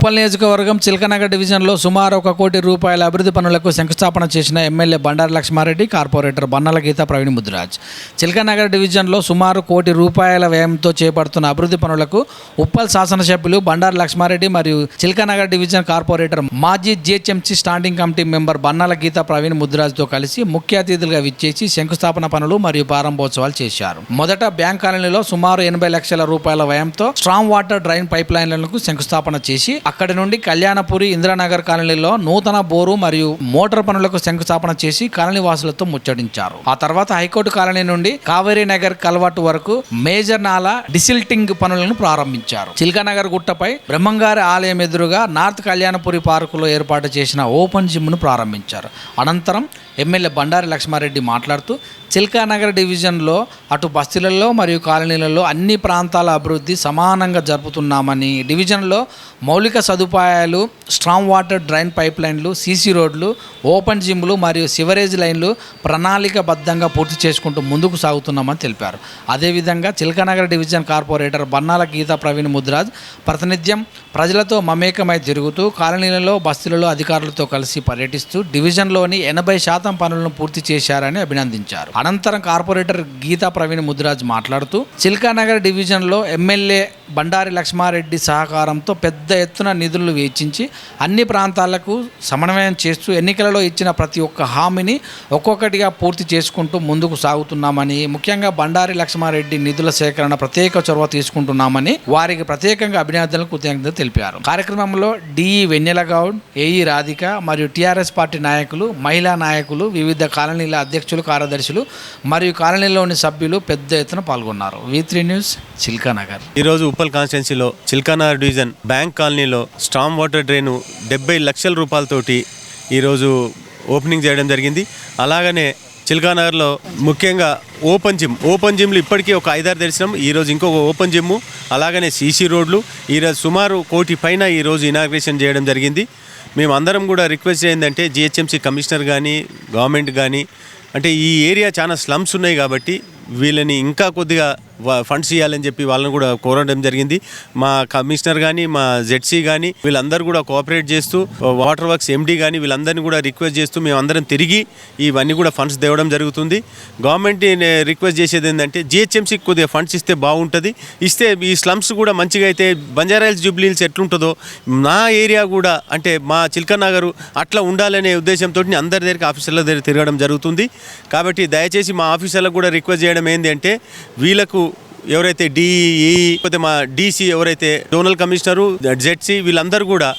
ఉప్పల్ నియోజకవర్గం చిలకనగర్ డివిజన్లో సుమారు ఒక కోటి రూపాయల అభివృద్ధి పనులకు శంకుస్థాపన చేసిన ఎమ్మెల్యే బండారు లక్ష్మారెడ్డి కార్పొరేటర్ బన్నల గీత ప్రవీణ్ ముద్దురాజ్. చిలకనగర్ డివిజన్లో సుమారు కోటి రూపాయల వ్యయంతో చేపడుతున్న అభివృద్ధి పనులకు ఉప్పల్ శాసనసభ్యులు బండారు లక్ష్మారెడ్డి మరియు చిలకనగర్ డివిజన్ కార్పొరేటర్ మాజీ GHMC standing committee member Bannala Geetha Praveen ముద్దురాజ్తో కలిసి ముఖ్య అతిథులుగా విచ్చేసి శంకుస్థాపన పనులు మరియు ప్రారంభోత్సవాలు చేశారు. మొదట బ్యాంక్ కాలనీలో సుమారు ఎనభై లక్షల రూపాయల వ్యయంతో స్ట్రాంగ్ వాటర్ డ్రైన్ పైప్ లైన్లకు శంకుస్థాపన చేసి అక్కడి నుండి కళ్యాణపురి ఇందిరానగర్ కాలనీలో నూతన బోరు మరియు మోటార్ పనులకు శంకుస్థాపన చేసి కాలనీ వాసులతో ముచ్చటించారు. ఆ తర్వాత హైకోర్టు కాలనీ నుండి కావేరీ నగర్ కల్వాటు వరకు మేజర్ నాల డిసిల్టింగ్ పనులను ప్రారంభించారు. చిల్కానగర్ గుట్టపై బ్రహ్మంగారి ఆలయం ఎదురుగా నార్త్ కళ్యాణపురి పార్కులో ఏర్పాటు చేసిన ఓపెన్ జిమ్ను ప్రారంభించారు. అనంతరం ఎమ్మెల్యే బండారి లక్ష్మారెడ్డి మాట్లాడుతూ చిల్కానగర్ డివిజన్లో అటు బస్తీలలో మరియు కాలనీలలో అన్ని ప్రాంతాల అభివృద్ధి సమానంగా జరుపుతున్నామని డివిజన్లో మౌలిక సదుపాయాలు స్ట్రాంగ్ వాటర్ డ్రైన్ పైప్ లైన్లు సీసీ రోడ్లు ఓపెన్ జిమ్లు మరియు సివరేజ్ లైన్లు ప్రణాళికబద్ధంగా పూర్తి చేసుకుంటూ ముందుకు సాగుతున్నామని తెలిపారు. అదేవిధంగా చిల్కానగర్ డివిజన్ కార్పొరేటర్ బన్నాల గీతా ప్రవీణ్ ముద్రాజ్ ప్రాతినిధ్యం ప్రజలతో మమేకమై తిరుగుతూ కాలనీలలో బస్తీలలో అధికారులతో కలిసి పర్యటిస్తూ డివిజన్లోని ఎనభై శాతం పనులను పూర్తి చేశారని అభినందించారు. అనంతరం కార్పొరేటర్ గీతా ప్రవీణ్ ముద్రాజ్ మాట్లాడుతూ చిల్కానగర్ డివిజన్లో ఎమ్మెల్యే బండారి లక్ష్మారెడ్డి సహకారంతో పెద్ద ఎత్తున నిధులు వెచ్చించి అన్ని ప్రాంతాలకు సమన్వయం చేస్తూ ఎన్నికలలో ఇచ్చిన ప్రతి ఒక్క హామీని ఒక్కొక్కటిగా పూర్తి చేసుకుంటూ ముందుకు సాగుతున్నామని ముఖ్యంగా బండారి లక్ష్మారెడ్డి నిధుల సేకరణ ప్రత్యేక చొరవ తీసుకుంటున్నామని వారికి ప్రత్యేకంగా అభినందనలు కృతజ్ఞత తెలిపారు. కార్యక్రమంలో డిఈ వెన్నెలగౌడ్ ఏఈ రాధిక మరియు టీఆర్ఎస్ పార్టీ నాయకులు మహిళా నాయకులు వివిధ కాలనీల అధ్యక్షులు కార్యదర్శులు మరియు కాలనీలోని సభ్యులు పెద్ద ఎత్తున పాల్గొన్నారు. V three news Chilkanagar. ఈరోజు ఉప్పల్ కాన్స్టిట్యున్సీలో చిల్కానగర్ డివిజన్ బ్యాంక్ కాలనీలో స్ట్రాంగ్ వాటర్ డ్రైను డెబ్బై లక్షల రూపాయలతోటి ఈరోజు ఓపెనింగ్ చేయడం జరిగింది. అలాగనే చిల్కానగర్లో ముఖ్యంగా ఓపెన్ జిమ్ ఓపెన్ జిమ్లు ఇప్పటికీ ఒక ఐదారు దర్శనం ఈరోజు ఇంకొక ఓపెన్ జిమ్ అలాగనే సీసీ రోడ్లు ఈరోజు సుమారు కోటి పైన ఈరోజు ఇనాగ్రేషన్ చేయడం జరిగింది. మేము అందరం కూడా రిక్వెస్ట్ ఏంటంటే జిహెచ్ఎంసీ కమిషనర్ కానీ గవర్నమెంట్ కానీ అంటే ఈ ఏరియా చాలా స్లమ్స్ ఉన్నాయి కాబట్టి వీళ్ళని ఇంకా కొద్దిగా ఫండ్స్ ఇవ్వాలని చెప్పి వాళ్ళని కూడా కోరడం జరిగింది. మా కమిషనర్ కానీ మా జెడ్సీ కానీ వీళ్ళందరూ కూడా కోఆపరేట్ చేస్తూ వాటర్ వర్క్స్ ఎండీ కానీ వీళ్ళందరినీ కూడా రిక్వెస్ట్ చేస్తూ మేమందరం తిరిగి ఇవన్నీ కూడా ఫండ్స్ తేవడం జరుగుతుంది. గవర్నమెంట్ రిక్వెస్ట్ చేసేది ఏంటంటే జిహెచ్ఎంసీకి కొద్దిగా ఫండ్స్ ఇస్తే బాగుంటుంది. ఇస్తే ఈ స్లమ్స్ కూడా మంచిగా అయితే బంజారాయిల్స్ జూబ్లీల్స్ ఎట్లుంటుందో నా ఏరియా కూడా అంటే మా చిల్కనగర్ అట్లా ఉండాలనే ఉద్దేశంతో అందరి దగ్గరికి ఆఫీసర్ల దగ్గర తిరగడం జరుగుతుంది. కాబట్టి దయచేసి మా ఆఫీసర్లకు కూడా రిక్వెస్ట్ చేయడం ఏంటి అంటే వీళ్ళకు ఎవరైతే డిఈ లేకపోతే మా డీసీ ఎవరైతే జోనల్ కమిషనరు జెడ్సీ వీళ్ళందరూ కూడా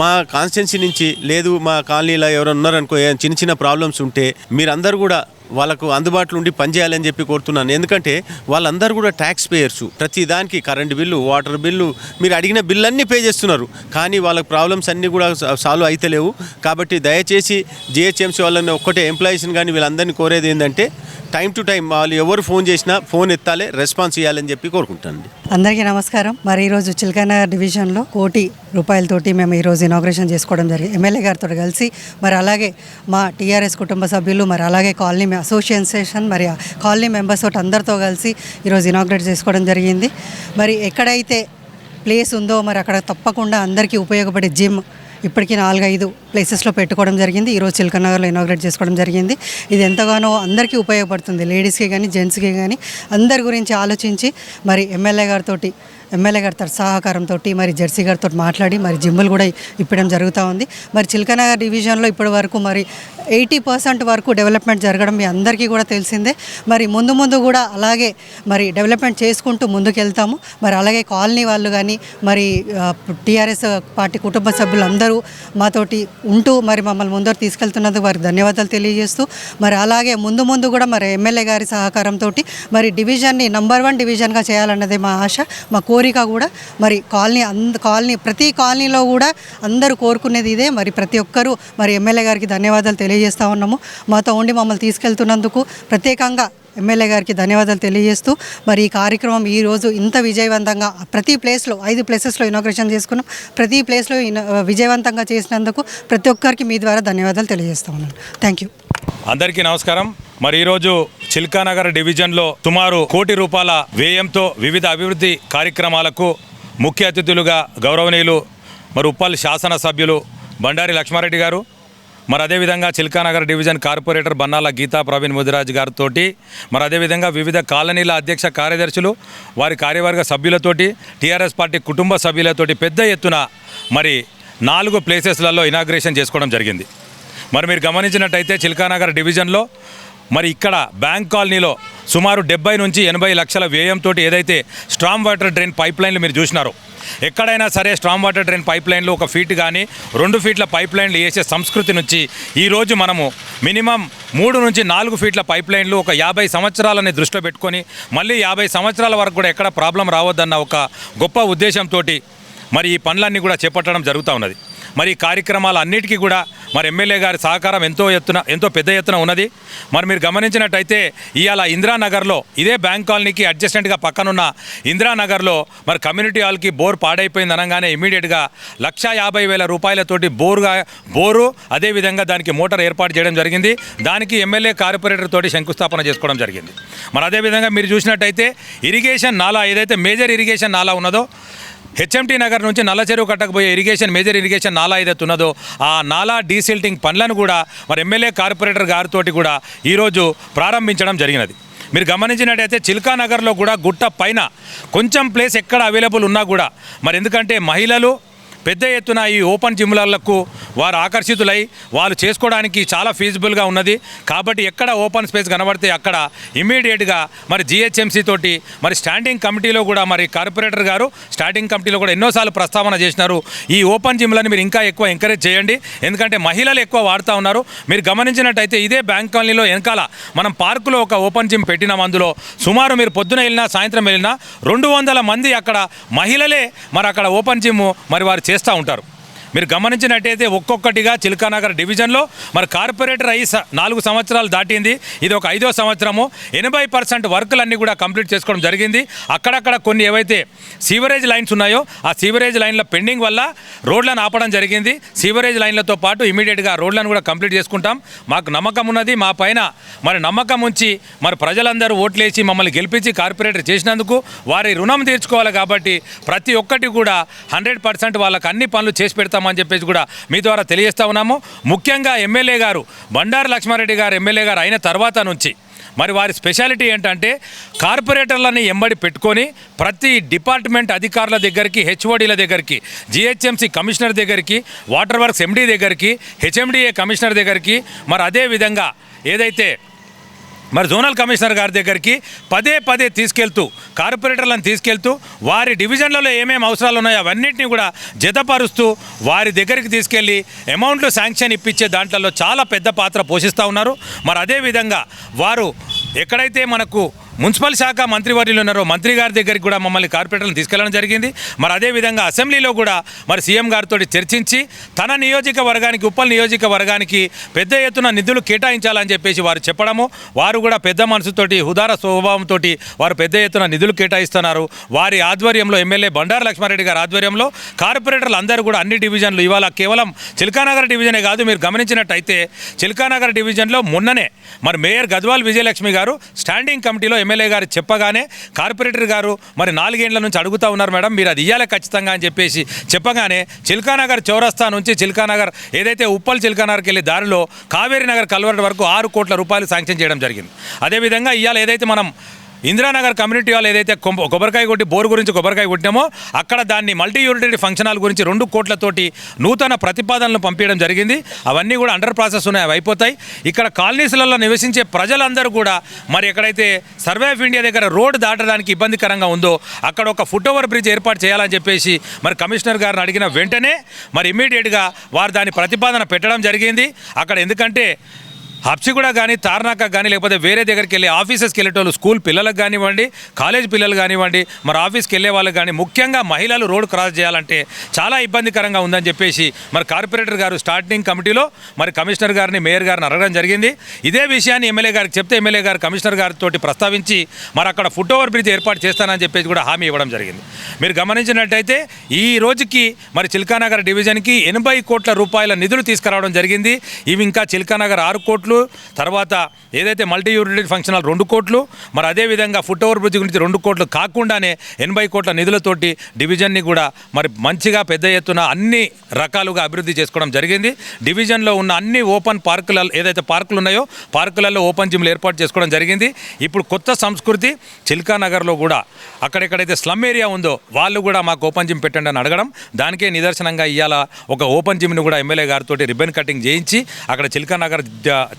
మా కాన్స్టిట్యున్సీ నుంచి లేదు మా కాలనీలో ఎవరైనా ఉన్నారనుకో చిన్న చిన్న ప్రాబ్లమ్స్ ఉంటే మీరందరూ కూడా వాళ్ళకు అందుబాటులో ఉండి పనిచేయాలని చెప్పి కోరుతున్నాను. ఎందుకంటే వాళ్ళందరూ కూడా ట్యాక్స్ పేయర్స్ ప్రతి దానికి కరెంట్ బిల్లు వాటర్ బిల్లు మీరు అడిగిన బిల్లు అన్నీ పే చేస్తున్నారు. కానీ వాళ్ళకి ప్రాబ్లమ్స్ అన్నీ కూడా సాల్వ్ అయితలేవు. కాబట్టి దయచేసి జిహెచ్ఎంసీ వాళ్ళని ఒక్కటే ఎంప్లాయీస్ని కానీ వీళ్ళందరినీ కోరేది ఏంటంటే టైం టు టైం వాళ్ళు ఎవరు ఫోన్ చేసినా ఫోన్ ఎత్తాలి రెస్పాన్స్ ఇవ్వాలని చెప్పి కోరుకుంటానండి. అందరికీ నమస్కారం. మరి ఈరోజు చిల్కానగర్ డివిజన్లో కోటి రూపాయలతోటి మేము ఈరోజు ఇనాగ్రేషన్ చేసుకోవడం జరిగింది. ఎమ్మెల్యే గారితో కలిసి మరి అలాగే మా టీఆర్ఎస్ కుటుంబ సభ్యులు మరి అలాగే కాలనీ అసోసియేషన్ మరి కాలనీ మెంబర్స్ తోటి అందరితో కలిసి ఈరోజు ఇనాగ్రేట్ చేసుకోవడం జరిగింది. మరి ఎక్కడైతే ప్లేస్ ఉందో మరి అక్కడ తప్పకుండా అందరికీ ఉపయోగపడే జిమ్ ఇప్పటికీ నాలుగైదు ప్లేసెస్లో పెట్టుకోవడం జరిగింది. ఈరోజు చిల్కనగర్లో ఇనాగ్రేట్ చేసుకోవడం జరిగింది. ఇది ఎంతగానో అందరికీ ఉపయోగపడుతుంది. లేడీస్కి కానీ జెంట్స్కి కానీ అందరి గురించి ఆలోచించి మరి ఎమ్మెల్యే గారితో ఎమ్మెల్యే గారితో సహకారంతో మరి జెర్సీ గారితో మాట్లాడి మరి జిమ్ములు కూడా ఇప్పడం జరుగుతూ ఉంది. మరి చిల్కనగర్ డివిజన్లో ఇప్పటి వరకు మరి ఎయిటీ పర్సెంట్ వరకు డెవలప్మెంట్ జరగడం మీ అందరికీ కూడా తెలిసిందే. మరి ముందు ముందు కూడా అలాగే మరి డెవలప్మెంట్ చేసుకుంటూ ముందుకెళ్తాము. మరి అలాగే కాలనీ వాళ్ళు కానీ మరి టీఆర్ఎస్ పార్టీ కుటుంబ సభ్యులు అందరూ మాతోటి ఉంటూ మరి మమ్మల్ని ముందరు తీసుకెళ్తున్నందుకు వారికి ధన్యవాదాలు తెలియజేస్తూ మరి అలాగే ముందు ముందు కూడా మరి ఎమ్మెల్యే గారి సహకారంతో మరి డివిజన్ని నంబర్ వన్ డివిజన్గా చేయాలన్నదే మా ఆశ మా కోరిక కూడా మరి కాలనీ అంద కాలనీ ప్రతి కాలనీలో కూడా అందరూ కోరుకునేది ఇదే. మరి ప్రతి ఒక్కరూ మరి ఎమ్మెల్యే గారికి ధన్యవాదాలు తెలియజేస్తూ ఉన్నాము. మాతో ఉండి మమ్మల్ని తీసుకెళ్తున్నందుకు ప్రత్యేకంగా ఎమ్మెల్యే గారికి ధన్యవాదాలు తెలియజేస్తూ మరి ఈ కార్యక్రమం ఈరోజు ఇంత విజయవంతంగా ప్రతి ప్లేస్లో ఐదు ప్లేసెస్లో ఇనాగ్రేషన్ చేసుకున్నాం. ప్రతి ప్లేస్లో విజయవంతంగా చేసినందుకు ప్రతి ఒక్కరికి మీ ద్వారా ధన్యవాదాలు తెలియజేస్తా ఉన్నాను. థ్యాంక్ యూ అందరికీ నమస్కారం. మరి ఈరోజు చిల్కానగర్ డివిజన్లో సుమారు కోటి రూపాయల వ్యయంతో వివిధ అభివృద్ధి కార్యక్రమాలకు ముఖ్య అతిథులుగా గౌరవనీయులు మరి ఉప్పల్ శాసనసభ్యులు బండారి లక్ష్మారెడ్డి గారు మరి అదేవిధంగా చిల్కానగర్ డివిజన్ కార్పొరేటర్ బన్నాల గీతా ప్రవీణ్ ముదిరాజ్ గారితో మరి అదేవిధంగా వివిధ కాలనీల అధ్యక్ష కార్యదర్శులు వారి కార్యవర్గ సభ్యులతోటి టీఆర్ఎస్ పార్టీ కుటుంబ సభ్యులతోటి పెద్ద ఎత్తున మరి నాలుగు ప్లేసెస్లలో ఇనాగ్రేషన్ చేసుకోవడం జరిగింది. మరి మీరు గమనించినట్టయితే చిల్కానగర్ డివిజన్లో మరి ఇక్కడ బ్యాంక్ కాలనీలో సుమారు డెబ్బై నుంచి ఎనభై లక్షల వ్యయంతో ఏదైతే స్ట్రామ్ వాటర్ డ్రైన్ పైప్ లైన్లు మీరు చూసినారో ఎక్కడైనా సరే స్ట్రామ్ వాటర్ డ్రైన్ పైప్ లైన్లు ఒక ఫీట్ కానీ రెండు ఫీట్ల పైప్ లైన్లు వేసే సంస్కృతి నుంచి ఈరోజు మనము మినిమం మూడు నుంచి నాలుగు ఫీట్ల పైప్ లైన్లు ఒక యాభై సంవత్సరాలని దృష్టిలో పెట్టుకొని మళ్ళీ యాభై సంవత్సరాల వరకు కూడా ఎక్కడ ప్రాబ్లం రావద్దన్న ఒక గొప్ప ఉద్దేశంతో మరి ఈ పనులన్నీ కూడా చేపట్టడం జరుగుతూ ఉన్నది. మరి ఈ కార్యక్రమాలు అన్నిటికీ కూడా మరి ఎమ్మెల్యే గారి సహకారం ఎంతో ఎత్తున ఎంతో పెద్ద ఎత్తున ఉన్నది. మరి మీరు గమనించినట్టయితే ఇవాళ ఇందిరానగర్లో ఇదే బ్యాంక్ కాలనీకి అడ్జస్టెంట్గా పక్కనున్న ఇందిరానగర్లో మరి కమ్యూనిటీ హాల్కి బోర్ పాడైపోయింది అనగానే ఇమీడియట్గా లక్ష యాభై వేల రూపాయలతోటి బోరుగా బోరు అదేవిధంగా దానికి మోటార్ ఏర్పాటు చేయడం జరిగింది. దానికి ఎమ్మెల్యే కార్పొరేటర్ తోటి శంకుస్థాపన చేసుకోవడం జరిగింది. మరి అదేవిధంగా మీరు చూసినట్టయితే ఇరిగేషన్ నాలా ఏదైతే మేజర్ ఇరిగేషన్ నాలా ఉన్నదో హెచ్ఎంటీ నగర్ నుంచి నల్ల చెరువు కట్టకపోయే ఇరిగేషన్ మేజర్ ఇరిగేషన్ నాలా ఏదైతే ఉన్నదో ఆ నాలా డీసిల్టింగ్ పనులను కూడా మరి ఎమ్మెల్యే కార్పొరేటర్ గారితోటి కూడా ఈరోజు ప్రారంభించడం జరిగినది. మీరు గమనించినట్టయితే చిల్కా నగర్లో కూడా గుట్ట పైన కొంచెం ప్లేస్ ఎక్కడ అవైలబుల్ ఉన్నా కూడా మరి ఎందుకంటే మహిళలు పెద్ద ఎత్తున ఈ ఓపెన్ జిమ్లకు వారు ఆకర్షితులై వాళ్ళు చేసుకోవడానికి చాలా ఫీజిబుల్గా ఉన్నది. కాబట్టి ఎక్కడ ఓపెన్ స్పేస్ కనబడితే అక్కడ ఇమీడియట్గా మరి జిహెచ్ఎంసీ తోటి మరి స్టాండింగ్ కమిటీలో కూడా మరి కార్పొరేటర్ గారు స్టాండింగ్ కమిటీలో కూడా ఎన్నోసార్లు ప్రస్తావన చేసినారు. ఈ ఓపెన్ జిమ్లను మీరు ఇంకా ఎక్కువ ఎంకరేజ్ చేయండి. ఎందుకంటే మహిళలు ఎక్కువ వాడుతూ ఉన్నారు. మీరు గమనించినట్టయితే ఇదే బ్యాంక్ కాలనీలో వెనకాల మనం పార్కులో ఒక ఓపెన్ జిమ్ పెట్టినాం. అందులో సుమారు మీరు పొద్దున వెళ్ళినా సాయంత్రం వెళ్ళినా రెండు వందల మంది అక్కడ మహిళలే మరి అక్కడ ఓపెన్ జిమ్ మరి వారు చేస్తూ ఉంటారు. మీరు గమనించినట్టయితే ఒక్కొక్కటిగా చిల్కానగర్ డివిజన్లో మరి కార్పొరేటర్ అయ్యి నాలుగు సంవత్సరాలు దాటింది. ఇది ఒక ఐదో సంవత్సరము. ఎనభై పర్సెంట్ వర్కులన్నీ కూడా కంప్లీట్ చేసుకోవడం జరిగింది. అక్కడక్కడ కొన్ని ఏవైతే సీవరేజ్ లైన్స్ ఉన్నాయో ఆ సీవరేజ్ లైన్ల పెండింగ్ వల్ల రోడ్లను ఆపడం జరిగింది. సీవరేజ్ లైన్లతో పాటు ఇమీడియట్గా రోడ్లను కూడా కంప్లీట్ చేసుకుంటాం. మాకు నమ్మకం ఉన్నది. మా పైన మరి నమ్మకం ఉంచి మరి ప్రజలందరూ ఓట్లేసి మమ్మల్ని గెలిపించి కార్పొరేటర్ చేసినందుకు వారి రుణం తీర్చుకోవాలి కాబట్టి ప్రతి ఒక్కటి కూడా హండ్రెడ్ పర్సెంట్ వాళ్ళకి అన్ని పనులు చేసి పెడతాం. చేస్తామని చెప్పేసి కూడా మీ ద్వారా తెలియజేస్తా ఉన్నాము. ముఖ్యంగా ఎమ్మెల్యే గారు బండారు లక్ష్మారెడ్డి గారు ఎమ్మెల్యే గారు అయిన తర్వాత నుంచి మరి వారి స్పెషాలిటీ ఏంటంటే కార్పొరేటర్లని ఎంబడి పెట్టుకొని ప్రతి డిపార్ట్మెంట్ అధికారుల దగ్గరికి హెచ్ఓడీల దగ్గరికి జిహెచ్ఎంసీ కమిషనర్ దగ్గరికి వాటర్ వర్క్స్ ఎండీ దగ్గరికి హెచ్ఎండిఏ కమిషనర్ దగ్గరికి మరి అదే విధంగా ఏదైతే మరి జోనల్ కమిషనర్ గారి దగ్గరికి పదే పదే తీసుకెళ్తూ కార్పొరేటర్లను తీసుకెళ్తూ వారి డివిజన్లలో ఏమేమి అవసరాలు ఉన్నాయో అవన్నింటినీ కూడా జతపరుస్తూ వారి దగ్గరికి తీసుకెళ్ళి అమౌంట్లు శాంక్షన్ ఇప్పించే దాంట్లో చాలా పెద్ద పాత్ర పోషిస్తూ ఉన్నారు. మరి అదేవిధంగా వారు ఎక్కడైతే మనకు మున్సిపల్ శాఖ మంత్రివర్యులు ఉన్నారో. మంత్రి గారి దగ్గరికి కూడా మమ్మల్ని కార్పొరేటర్లను తీసుకెళ్ళడం జరిగింది. మరి అదేవిధంగా అసెంబ్లీలో కూడా మరి సీఎం గారితో చర్చించి తన నియోజకవర్గానికి ఉప్పల్ నియోజకవర్గానికి పెద్ద ఎత్తున నిధులు కేటాయించాలని చెప్పేసి వారు చెప్పడము. వారు కూడా పెద్ద మనసుతోటి హుదార స్వభావంతో వారు పెద్ద ఎత్తున నిధులు కేటాయిస్తున్నారు. వారి ఆధ్వర్యంలో ఎమ్మెల్యే బండారు లక్ష్మారెడ్డి గారి ఆధ్వర్యంలో కార్పొరేటర్లు అందరూ కూడా అన్ని డివిజన్లు ఇవాళ కేవలం చిల్కానగర్ డివిజనే కాదు మీరు గమనించినట్టయితే చిల్కానగర్ డివిజన్లో మొన్ననే మరి మేయర్ గద్వాల్ విజయలక్ష్మి గారు స్టాండింగ్ కమిటీలో ఎమ్మెల్యే గారు చెప్పగానే కార్పొరేటర్ గారు మరి నాలుగేండ్ల నుంచి అడుగుతా ఉన్నారు మేడం మీరు అది ఇయ్యాలి ఖచ్చితంగా అని చెప్పేసి చెప్పగానే చిల్కానగర్ చౌరస్తా నుంచి చిల్కానగర్ ఏదైతే ఉప్పల్ చిల్కానగర్కి వెళ్ళే దారిలో కావేరీనగర్ కల్వర్ట్ వరకు ఆరు కోట్ల రూపాయలు శాంక్షన్ చేయడం జరిగింది. అదేవిధంగా ఇవాళ ఏదైతే మనం ఇందిరానగర్ కమ్యూనిటీ హాల్ ఏదైతే కొబ్బరికాయ కొట్టి బోరు గురించి కొబ్బరికాయ కొట్టినామో అక్కడ దాన్ని మల్టీ యూనిటరీ ఫంక్షన్ హాల్ గురించి రెండు కోట్లతోటి నూతన ప్రతిపాదనలు పంపించడం జరిగింది. అవన్నీ కూడా అండర్ ప్రాసెస్ ఉన్నాయి అవి అయిపోతాయి. ఇక్కడ కాలనీస్లలో నివసించే ప్రజలందరూ కూడా మరి ఎక్కడైతే సర్వే ఆఫ్ ఇండియా దగ్గర రోడ్డు దాటడానికి ఇబ్బందికరంగా ఉందో అక్కడ ఒక ఫుట్ ఓవర్ బ్రిడ్జ్ ఏర్పాటు చేయాలని చెప్పేసి మరి కమిషనర్ గారిని అడిగిన వెంటనే మరి ఇమీడియట్గా వారు దాని ప్రతిపాదన పెట్టడం జరిగింది. అక్కడ ఎందుకంటే హప్సిగూడ కానీ తార్నాక కానీ లేకపోతే వేరే దగ్గరికి వెళ్ళి ఆఫీసెస్కి వెళ్ళేటోళ్ళు స్కూల్ పిల్లలకు కానివ్వండి కాలేజ్ పిల్లలు కానివ్వండి మరి ఆఫీస్కి వెళ్ళే వాళ్ళకి కానీ ముఖ్యంగా మహిళలు రోడ్ క్రాస్ చేయాలంటే చాలా ఇబ్బందికరంగా ఉందని చెప్పేసి మరి కార్పొరేటర్ గారు స్టార్టింగ్ కమిటీలో మరి కమిషనర్ గారిని మేయర్ గారిని అడగడం జరిగింది. ఇదే విషయాన్ని ఎమ్మెల్యే గారికి చెప్తే ఎమ్మెల్యే గారు కమిషనర్ గారితో ప్రస్తావించి మరి అక్కడ ఫుట్ ఓవర్ బ్రిడ్జ్ ఏర్పాటు చేస్తానని చెప్పేసి కూడా హామీ ఇవ్వడం జరిగింది. మీరు గమనించినట్టయితే ఈ రోజుకి మరి చిల్కానగర్ డివిజన్కి ఎనభై కోట్ల రూపాయల నిధులు తీసుకురావడం జరిగింది. ఇవి ఇంకా చిల్కానగర్ ఆరు కోట్లు కోట్లు తర్వాత ఏదైతే మల్టీ యూనిట్ ఫంక్షన్ హాల్ రెండు కోట్లు మరి అదేవిధంగా ఫుట్ ఓవర్ బ్రిడ్జ్ గురించి రెండు కోట్లు కాకుండానే ఎనభై కోట్ల నిధులతోటి డివిజన్ని కూడా మరి మంచిగా పెద్ద ఎత్తున అన్ని రకాలుగా అభివృద్ధి చేసుకోవడం జరిగింది. డివిజన్లో ఉన్న అన్ని ఓపెన్ పార్కులలో ఏదైతే పార్కులు ఉన్నాయో పార్కులలో ఓపెన్ జిమ్లు ఏర్పాటు చేసుకోవడం జరిగింది. ఇప్పుడు కొత్త సంస్కృతి చిల్కానగర్లో కూడా అక్కడెక్కడైతే స్లమ్ ఏరియా ఉందో వాళ్ళు కూడా మాకు ఓపెన్ జిమ్ పెట్టండి అని అడగడం. దానికే నిదర్శనంగా ఇవాళ ఒక ఓపెన్ జిమ్ని కూడా ఎమ్మెల్యే గారితో రిబ్బన్ కటింగ్ చేయించి అక్కడ చిల్కానగర్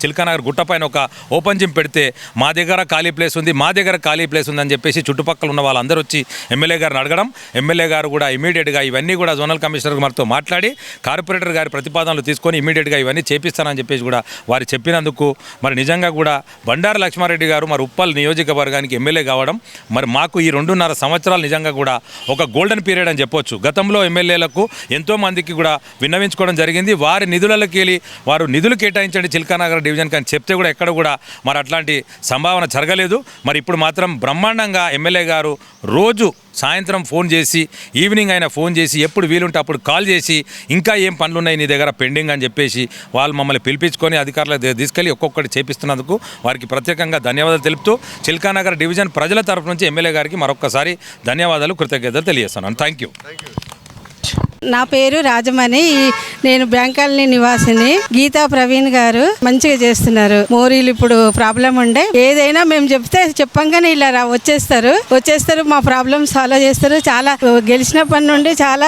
చిల్కానగర్ గుట్టపైన ఒక ఓపెన్ జిమ్ పెడితే మా దగ్గర ఖాళీ ప్లేస్ ఉంది మా దగ్గర ఖాళీ ప్లేస్ ఉందని చెప్పేసి చుట్టుపక్కల ఉన్న వాళ్ళందరూ వచ్చి ఎమ్మెల్యే గారిని అడగడం ఎమ్మెల్యే గారు కూడా ఇమీడియట్గా ఇవన్నీ కూడా జోనల్ కమిషనర్ గారితో మాట్లాడి కార్పొరేటర్ గారి ప్రతిపాదనలు తీసుకొని ఇమీడియట్గా ఇవన్నీ చేపిస్తానని చెప్పేసి కూడా వారు చెప్పినందుకు మరి నిజంగా కూడా బండారు లక్ష్మారెడ్డి గారు మరి ఉప్పల్ నియోజకవర్గానికి ఎమ్మెల్యే కావడం మరి మాకు ఈ రెండున్నర సంవత్సరాలు నిజంగా కూడా ఒక గోల్డెన్ పీరియడ్ అని చెప్పొచ్చు. గతంలో ఎమ్మెల్యేలకు ఎంతోమందికి కూడా విన్నవించుకోవడం జరిగింది. వారి నిధులకి వెళ్ళి వారు నిధులు కేటాయించండి చిల్కానగర్ డివిజన్ కానీ చెప్తే కూడా ఎక్కడ కూడా మరి అట్లాంటి సంభావన జరగలేదు. మరి ఇప్పుడు మాత్రం బ్రహ్మాండంగా ఎమ్మెల్యే గారు రోజు సాయంత్రం ఫోన్ చేసి ఈవినింగ్ అయినా ఫోన్ చేసి ఎప్పుడు వీలుంటే అప్పుడు కాల్ చేసి ఇంకా ఏం పనులు ఉన్నాయి నీ దగ్గర పెండింగ్ అని చెప్పేసి వాళ్ళు మమ్మల్ని పిలిపించుకొని అధికారుల దగ్గర తీసుకెళ్ళి ఒక్కొక్కటి చేపిస్తున్నందుకు వారికి ప్రత్యేకంగా ధన్యవాదాలు తెలుపుతూ చిల్కానగర్ డివిజన్ ప్రజల తరఫు నుంచి ఎమ్మెల్యే గారికి మరొకసారి ధన్యవాదాలు కృతజ్ఞతలు తెలియజేస్తున్నాను. థ్యాంక్ యూ నా పేరు రాజమణి. నేను బ్యాంకాలని నివాసిని. గీతా ప్రవీణ్ గారు మంచిగా చేస్తున్నారు. మోరీలు ఇప్పుడు ప్రాబ్లం ఉండే. ఏదైనా మేము చెప్తే చెప్పంగానే ఇలా రా- వచ్చేస్తారు. వచ్చేస్తారు మా ప్రాబ్లం సాల్వ్ చేస్తారు. చాలా గెలిచినప్పటి నుండి చాలా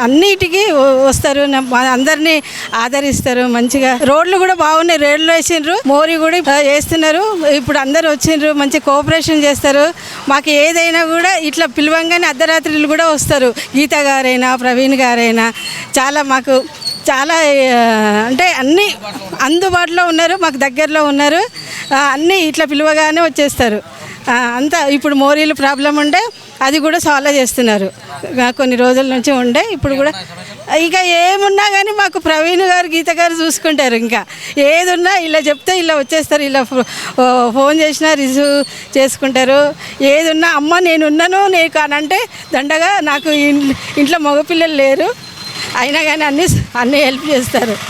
అన్నిటికీ వస్తారు. మా అందరినీ ఆదరిస్తారు మంచిగా. రోడ్లు కూడా బాగున్నాయి. రోడ్లు వేసిండ్రు. మోరీ కూడా ఆ, వేస్తున్నారు. ఇప్పుడు అందరు వచ్చిండ్రు. మంచి కోఆపరేషన్ చేస్తారు. మాకు ఏదైనా కూడా ఇట్లా పిలవంగానే అర్ధరాత్రులు కూడా వస్తారు. గీత గారైనా ప్రవీణ్ గారు గారైనా చాలా మాకు చాలా అంటే అన్నీ అందుబాటులో ఉన్నారు మాకు దగ్గరలో ఉన్నారు. అన్నీ ఇట్లా పిలువగానే వచ్చేస్తారు. అంతా ఇప్పుడు మోరీలు ప్రాబ్లం ఉండే అది కూడా సాల్వ్ చేస్తున్నారు. కొన్ని రోజుల నుంచి ఉండే ఇప్పుడు కూడా ఇక ఏమున్నా కానీ మాకు ప్రవీణ్ గారు గీత గారు చూసుకుంటారు ఇంకా. ఏదున్నా ఇలా చెప్తే ఇలా వచ్చేస్తారు ఇలా ఫోన్ చేసినా రిసీవ్ చేసుకుంటారు. ఏదున్నా అమ్మ నేనున్నాను నీకు కానంటే దండగా నాకు ఇంట్లో మగపిల్లలు లేరు. అయినా కానీ అన్నీ అన్నీ హెల్ప్ చేస్తారు.